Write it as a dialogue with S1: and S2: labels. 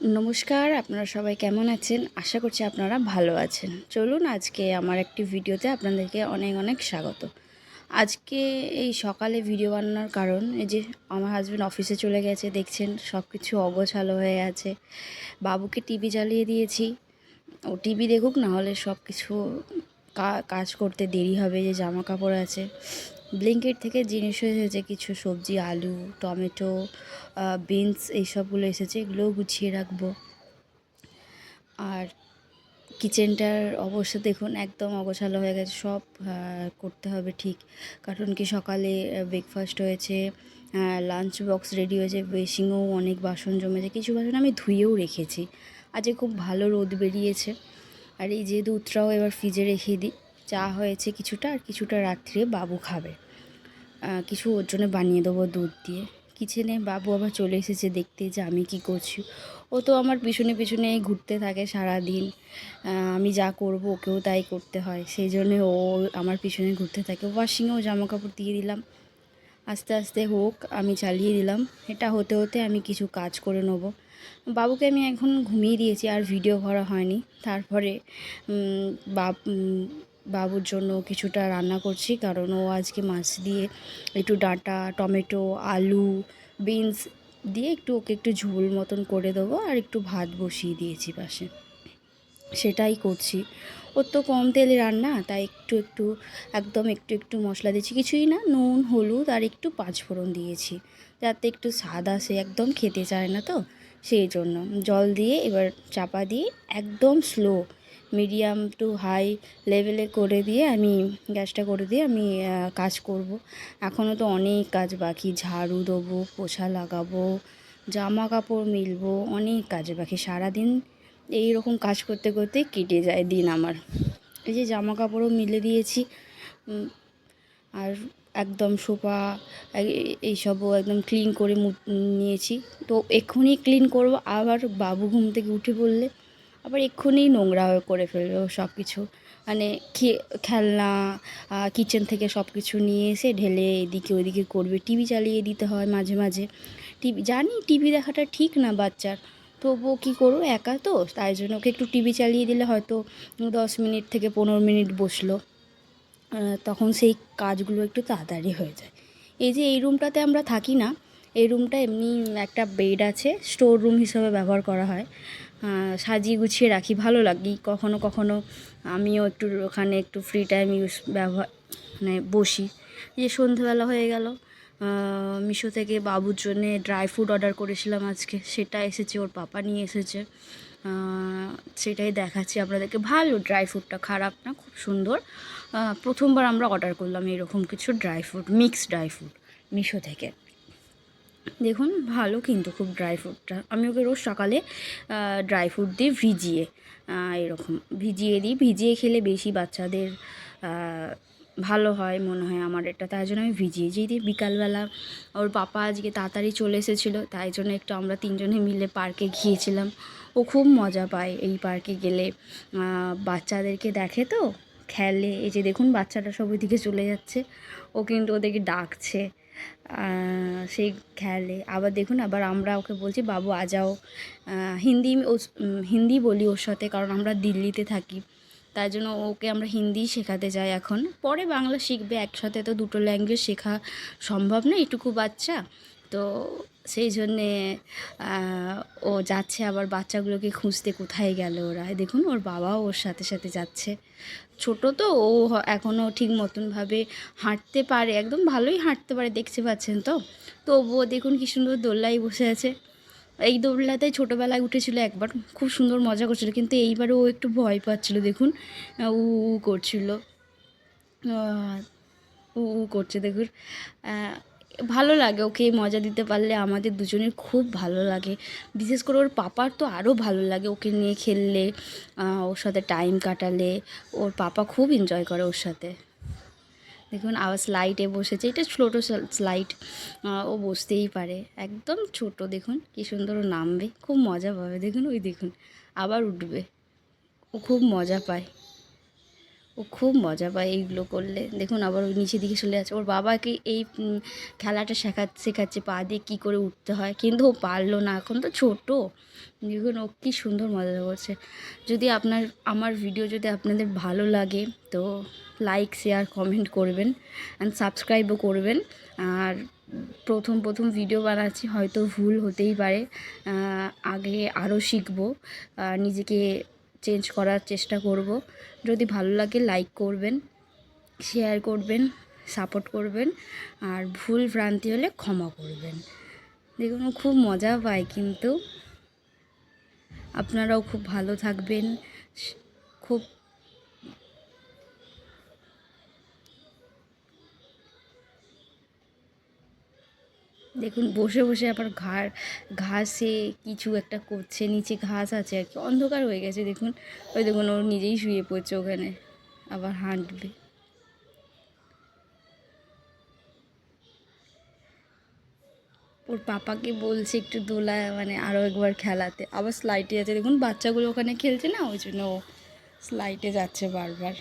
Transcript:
S1: নমস্কার, আপনারা সবাই কেমন আছেন? আশা করছি আপনারা ভালো আছেন। চলুন আজকে আমার একটি ভিডিওতে আপনাদেরকে অনেক অনেক স্বাগত। আজকে এই সকালে ভিডিও বানানোর কারণ, এই যে আমার হাজব্যান্ড অফিসে চলে গেছে, দেখছেন সব কিছু অগোছালো হয়ে আছে। বাবুকে টিভি চালিয়ে দিয়েছি। ও টিভি দেখুক, না হলে সব কিছু কাজ করতে দেরি হবে, যে জামা কাপড় আছে। ব্লিঙ্কেট থেকে জিনিস এসেছে কিছু সবজি, আলু, টমেটো বিনস এইসবগুলো এসেছে, এগুলোও গুছিয়ে রাখব। আর কিচেনটার অবস্থা দেখুন, একদম অগোছালো হয়ে গেছে, সব করতে হবে ঠিক। কারণ কি সকালে ব্রেকফাস্ট হয়েছে লাঞ্চ বক্স রেডি হয়েছে বেসিংও অনেক বাসন জমেছে, কিছু বাসন আমি ধুয়েও রেখেছি। আজকে খুব ভালো রোদ বেরিয়েছে। আর এই যে দুধটাও এবার ফ্রিজে রেখে দিই। চা হয়েছে কিছুটা আর কিছুটা রাত্রে বাবু খাবে। কিছু ওর জন্য বানিয়ে দেবো দুধ দিয়ে। কিচেনে বাবু আবার চলে এসেছে দেখতে যে আমি কি করছি। ও তো আমার পিছনে পিছনে ঘুরতে থাকে সারা দিন আমি যা করব ওকেও তাই করতে হয়। সেই জন্য ও আমার পিছনে ঘুরতে থাকে। ওয়াশিংয়েও জামা কাপড় দিয়ে দিলাম। আস্তে আস্তে হোক, আমি চালিয়ে দিলাম। এটা হতে হতে আমি কিছু কাজ করে নেব। বাবুকে আমি এখন ঘুমিয়ে দিয়েছি, আর ভিডিও করা হয়নি। তারপরে বাব বাবুর জন্য কিছুটা রান্না করছি, কারণ ও আজকে মাছ দিয়ে একটু ডাঁটা, টমেটো, আলু, বিনস দিয়ে একটু ওকে একটু ঝোল মতন করে দেবো আর একটু ভাত বসিয়ে দিয়েছি পাশে। সেটাই করছি। ওর তো কম তেলে রান্না, তাই একটু একটু একদম একটু একটু মশলা দিয়েছি। কিছুই না, নুন, হলুদ আর একটু পাঁচফোড়ন দিয়েছি, যাতে একটু স্বাদ আসে, একদম খেতে চায় না তো। সেই জন্য জল দিয়ে এবার চাপা দিয়ে একদম স্লো মিডিয়াম টু হাই লেভেলে করে দিয়ে আমি গ্যাসটা করে দিয়ে আমি কাজ করব। এখনও তো অনেক কাজ বাকি। ঝাড়ু দেবো, পোছা লাগাবো জামা কাপড় মিলবো, অনেক কাজ বাকি। সারাদিন এই রকম কাজ করতে করতে কেটে যায় দিন আমার। এই যে জামা কাপড়ও মিলে দিয়েছি। আর একদম সোফা এইসবও একদম ক্লিন করে নিয়েছি। তো এক্ষুনি ক্লিন করব। আবার বাবু ঘুম থেকে উঠে পড়লে আবার এক্ষুনি নোংরা হয়ে করে ফেলবে সব কিছু মানে খেলনা কিচেন থেকে সব কিছু নিয়ে এসে ঢেলে এদিকে ওদিকে করবে। টিভি চালিয়ে দিতে হয় মাঝে মাঝে। টিভি জানি টিভি দেখাটা ঠিক না বাচ্চার। তবুও কী করব, একা তো, তাই জন্য ওকে একটু টিভি চালিয়ে দিলে হয়তো দশ মিনিট থেকে পনেরো মিনিট বসল। তখন সেই কাজগুলো একটু তাড়াতাড়ি হয়ে যায়। এই যে এই রুমটাতে আমরা থাকি না, এই রুমটা এমনি একটা বেড আছে স্টোর রুম হিসাবে ব্যবহার করা হয়। সাজিয়ে গুছিয়ে রাখি, ভালো লাগে। কখনো কখনো আমিও একটু ওখানে একটু ফ্রি টাইম ইউজ ব্যবহার মানে বসি। যে সন্ধেবেলা হয়ে গেল মিশো থেকে বাবুর জন্যে ড্রাই ফ্রুট অর্ডার করেছিলাম আজকে। সেটা এসেছে, ওর পাপা নিয়ে এসেছে। সেটাই দেখাচ্ছি আপনাদেরকে। ভালো ড্রাই ফ্রুটটা খারাপ না, খুব সুন্দর। প্রথমবার আমরা অর্ডার করলাম এরকম কিছু dry fruit mix dry fruit Meesho থেকে। দেখুন, ভালো কিন্তু খুব ড্রাই ফ্রুটটা আমি ওকে রোজ সকালে ড্রাই ফ্রুট দিয়ে ভিজিয়ে এরকম ভিজিয়ে দিই। ভিজিয়ে খেলে বেশি বাচ্চাদের ভালো হয় মনে হয় আমার এটা, তাই জন্য আমি ভিজিয়ে যেই দিই বিকালবেলা ওর পাপা আজকে তাড়াতাড়ি চলে এসেছিল, তাই জন্য একটু আমরা তিনজনে মিলে পার্কে গিয়েছিলাম। ও খুব মজা পায় এই পার্কে গেলে। বাচ্চাদেরকে দেখে তো, খেলে। এই যে দেখুন বাচ্চাটা সব ওইদিকে চলে যাচ্ছে। ও কিন্তু ওদেরকে ডাকছে। সেই খেলে আবার দেখুন, আবার আমরা ওকে বলছি, বাবু, আ যাও। হিন্দি হিন্দি বলি ওর সাথে, কারণ আমরা দিল্লিতে থাকি। তাই জন্য ওকে আমরা হিন্দি শেখাতে যাই এখন। পরে বাংলা শিখবে, একসাথে তো দুটো ল্যাঙ্গুয়েজ শেখা সম্ভব না এটুকু বাচ্চা। তো সেই জন্যে ও যাচ্ছে আবার বাচ্চাগুলোকে খুঁজতে কোথায় গেল ওরা। দেখুন, ওর বাবাও ওর সাথে সাথে যাচ্ছে। ছোট তো, ও এখনও ঠিক মতনভাবে হাঁটতে পারে, একদম ভালোই হাঁটতে পারে, দেখতে পাচ্ছেন তো? তবুও দেখুন কী সুন্দর দোল্লাই বসে আছে। এই দোলনাতে ছোটোবেলায় উঠেছিল একবার, খুব সুন্দর মজা করছিল, কিন্তু এইবারে ও একটু ভয় পাচ্ছিল, দেখুন, উ করছিল। উ করছে, দেখুন। ভালো লাগে ওকে মজা দিতে পারলে আমাদের দুজনের খুব ভালো লাগে। বিশেষ করে ওর পাপার তো আরও ভালো লাগে ওকে নিয়ে খেললে ওর সাথে টাইম কাটালে। ওর পাপা খুব এনজয় করে ওর সাথে। দেখুন আবার স্লাইডে বসেছে, এটা ছোটো স্লাইড ও বসতেই পারে। একদম ছোট, দেখুন, কী সুন্দর ও নামবে, খুব মজা পাবে। দেখুন, ওই দেখুন, আবার উঠবে। ও খুব মজা পায়। ও খুব মজা পায় এইগুলো করলে। দেখুন আবার ওই নিচের দিকে চলে যাচ্ছে। ওর বাবাকে এই খেলাটা শেখা, শেখাচ্ছে পা দিয়ে কী করে উঠতে হয়। কিন্তু ও পারল না। এখন তো ছোটো। দেখুন ও কী সুন্দর মজা করছে। যদি আপনার, আমার ভিডিও যদি আপনাদের ভালো লাগে, তো লাইক শেয়ার কমেন্ট করবেন অ্যান্ড সাবস্ক্রাইবও করবেন। আর প্রথম প্রথম ভিডিও বানাচ্ছি, হয়তো ভুল হতেই পারে। আগে আরও শিখব। নিজেকে চেঞ্জ করার চেষ্টা করব। যদি ভালো লাগে লাইক করবেন শেয়ার করবেন সাপোর্ট করবেন, আর ভুল ভ্রান্তি হলে ক্ষমা করবেন। দেখুন খুব মজা পায় কিন্তু। আপনারাও খুব ভালো থাকবেন। খুব দেখুন, বসে বসে আবার ঘাড়, ঘাসে কিছু একটা করছে, নিচে ঘাস আছে আর কি, অন্ধকার হয়ে গেছে, দেখুন। ওই দেখুন, ওর নিজেই শুয়ে পড়ছে ওখানে, আবার হাঁটবে। ওর পাপাকে বলছে একটু দোলায় মানে আরও একবার খেলাতে। আবার স্লাইডে যাচ্ছে দেখুন, বাচ্চাগুলো ওখানে খেলছে না, ওই জন্য ও স্লাইডে যাচ্ছে বারবার।